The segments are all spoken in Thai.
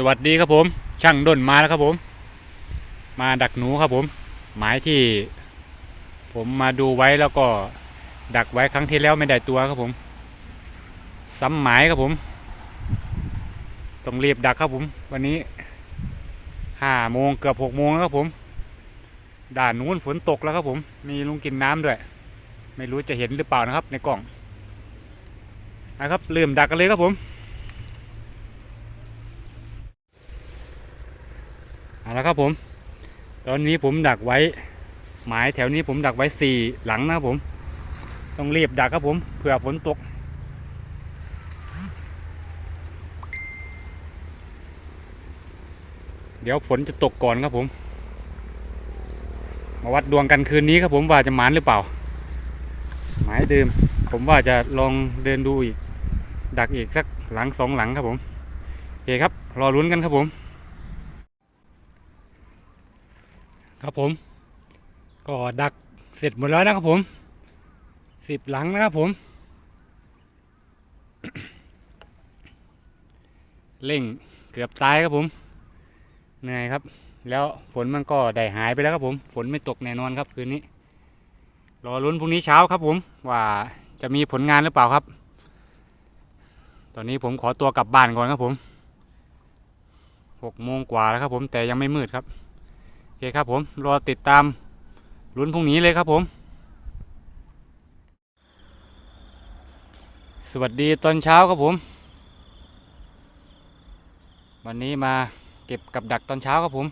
สวัสดีครับผม ช่างด้นมาแล้วครับผม มาดักหนูครับผม หมายที่ ผมมาดูไว้แล้วก็ดักไว้ครั้งที่แล้วไม่ได้ตัวครับผมซ้ำหมายครับผมต้องรีบดักครับผม วันนี้ห้าโมงเกือบหกโมงแล้วครับผม ด่านนู้นฝนตกแล้วครับผม มีลุงกินน้ำด้วย ไม่รู้จะเห็นหรือเปล่านะครับ ในกล่องนะครับลืมดักกันเลยครับผม เอาละครับผม ตอนนี้ผมดักไว้ หมายแถวนี้ผมดักไว้สี่หลังนะครับผม ต้องรีบดักครับผมเผื่อฝนตกเดี๋ยวฝนจะตกก่อนครับผม มาวัดดวงกันคืนนี้ครับผมว่าจะหมานหรือเปล่า หมายเดิม ผมว่าจะลองเดินดูอีก ดักอีกสักหลังสองหลังครับผมโอเคครับ รอลุ้นกันครับผม ครับผม ก็ดักเสร็จหมดแล้วนะครับผมสิบหลังนะครับผม เร่งเกือบตายครับผม เหนื่อยครับ แล้วฝนมันก็ได้หายไปแล้วครับผม ฝนไม่ตกแน่นอนครับคืนนี้ รอลุ้นพรุ่งนี้เช้าครับผม ว่าจะมีผลงานหรือเปล่าครับ ตอนนี้ผมขอตัวกลับบ้านก่อนครับผมหกโมงกว่าแล้วครับผมแต่ยังไม่มืดครับ เคครับผม รอติดตามลุ้นพรุ่งนี้เลยครับผม สวัสดีตอนเช้าครับผม วันนี้มาเก็บกับดักตอนเช้าครับผม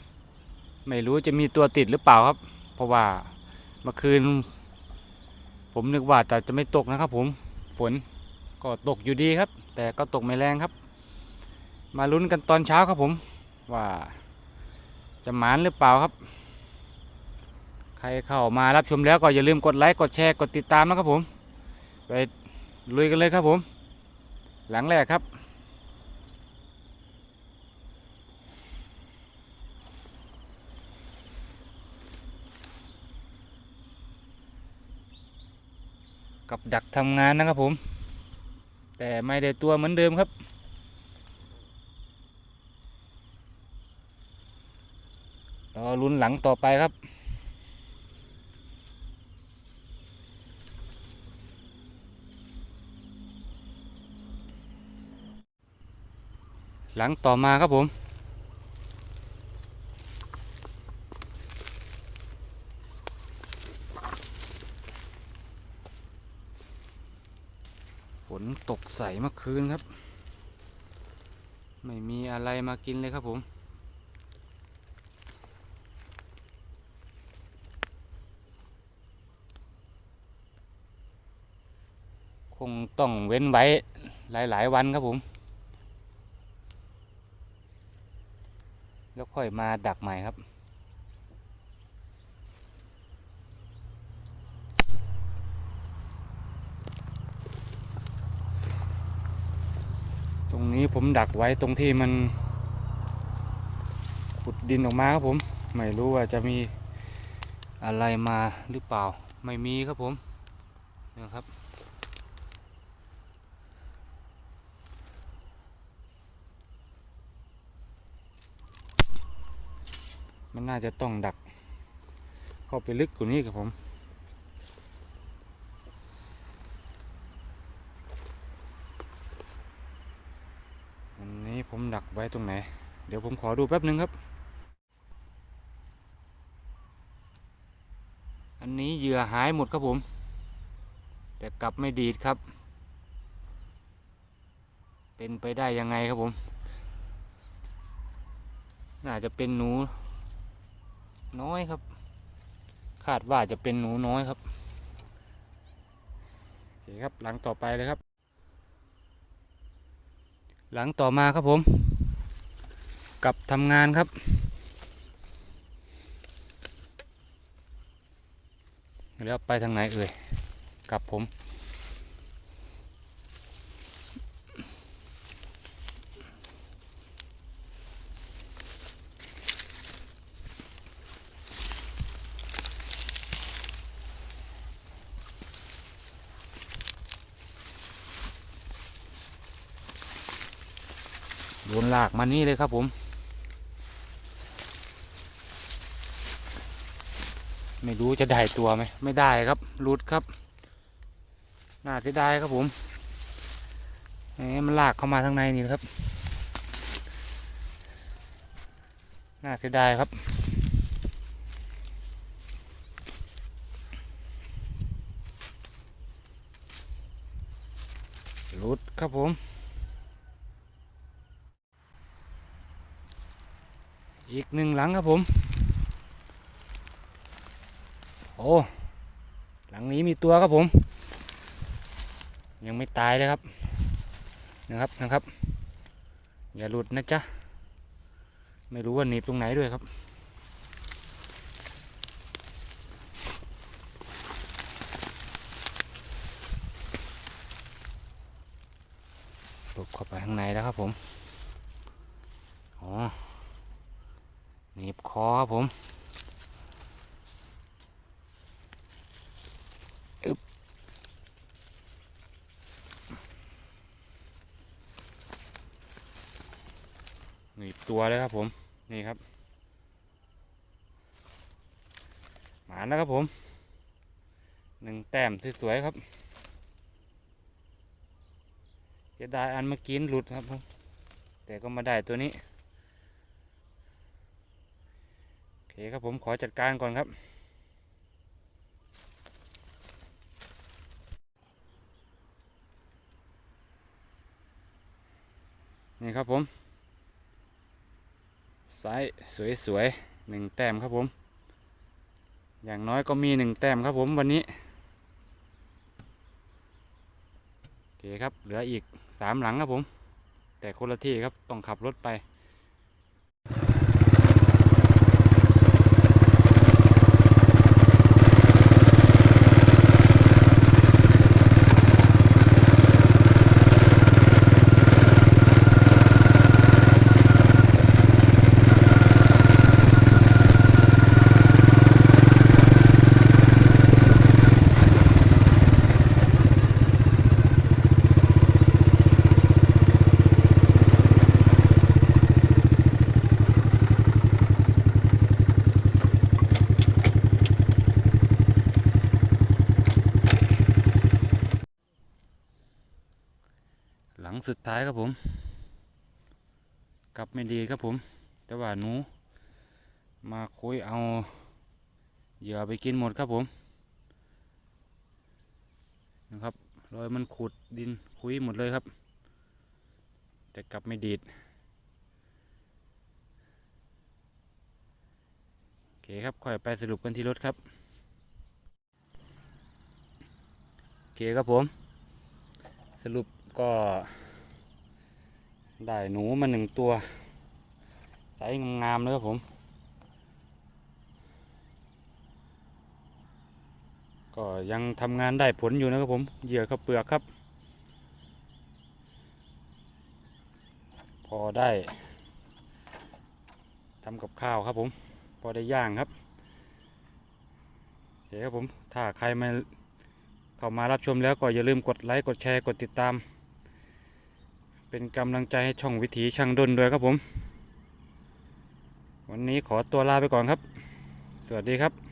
ไม่รู้จะมีตัวติดหรือเปล่าครับ เพราะว่าเมื่อคืน ผมนึกว่าแต่จะไม่ตกนะครับผมฝนก็ตกอยู่ดีครับ แต่ก็ตกไม่แรงครับ มาลุ้นกันตอนเช้าครับผมว่า จะหมานหรือเปล่าครับ ใครเข้ามารับชมแล้วก็อย่าลืมกดไลค์กดแชร์กดติดตามนะครับผม ไปลุยกันเลยครับผม หลังแรกครับกับดักทำงานนะครับผม แต่ไม่ได้ตัวเหมือนเดิมครับ อลุ้นหลังต่อไปครับ หลังต่อมาครับผมฝนตกใสเมื่อคืนครับ ไม่มีอะไรมากินเลยครับผม งต้องเว้นไว้หลาย ๆ วันครับผม แล้วค่อยมาดักใหม่ครับ ตรงนี้ผมดักไว้ตรงที่มัน ขุดดินออกมาครับผม ไม่รู้ว่าจะมีอะไรมาหรือเปล่าไม่มีครับผมนี่ครับ มันน่าจะต้องดัก เข้าไปลึกกว่านี้ครับผมอันนี้ผมดักไว้ตรงไหน เดี๋ยวผมขอดูแป๊บนึงครับ อันนี้เหยื่อหายหมดครับผม แต่กลับไม่ดีดครับ เป็นไปได้ยังไงครับผม น่าจะเป็นหนู น้อยครับ คาดว่าจะเป็นหนูน้อยครับโอเคครับหลังต่อไปเลยครับ หลังต่อมาครับผม กลับทำงานครับ แล้วไปทางไหนเอ่ยกลับผม โดนลากมานี่เลยครับผม ไม่รู้จะได้ตัวไหมไม่ได้ครับหลุดครับ น่าจะได้ครับผมแหมมันลากเข้ามาทางในนี่นะครับ น่าเสียดายครับหลุดครับผม อีกหนึ่งหลังครับผม โอ้หลังนี้มีตัวครับผม ยังไม่ตายเลยครับ นะครับนะครับ อย่าหลุดนะจ๊ะ ไม่รู้ว่าหนีบตรงไหนด้วยครับหลุดเข้าไปข้างในแล้วครับผม อ๋อ หนีบคอครับผมอึบหนีบตัวเลยครับผม นี่ครับ หมาแล้วครับผม หนึ่งแต้มสวยๆครับจะได้อันเมื่อกี้หลุดครับผม แต่ก็มาได้ตัวนี้ โอ เคครับผมขอจัดการก่อนครับนี่ครับผมไซส์สวยๆหนึ่งแต้มครับผม อย่างน้อยก็มีหนึ่งแต้มครับผมวันนี้โอเคครับเหลืออีกสามหลังครับผม แต่คนละที่ครับต้องขับรถไปายครับผม กลับไม่ดีครับผม แต่ว่าหนู มาคุยเอาเหยื่อไปกินหมดครับผม นะครับรอยมันขุดดินคุยหมดเลยครับ แต่กลับไม่ดีดโอเคครับค่อยไปสรุปกันที่รถครับโอเคครับผม สรุปก็ ได้หนูมาหนึ่งตัวไซส์งามๆเลยครับผม ก็ยังทำงานได้ผลอยู่นะครับผม เหยื่อข้าเปลือกครับ พอได้ทำกับข้าวครับผม พอได้ย่างครับโอเคครับผม ถ้าใครมาเข้ามารับชมแล้วก็อย่าลืมกดไลค์ กดแชร์ กดติดตาม เป็นกำลังใจให้ช่องวิถีช่างดนด้วยครับผม วันนี้ขอตัวลาไปก่อนครับ สวัสดีครับ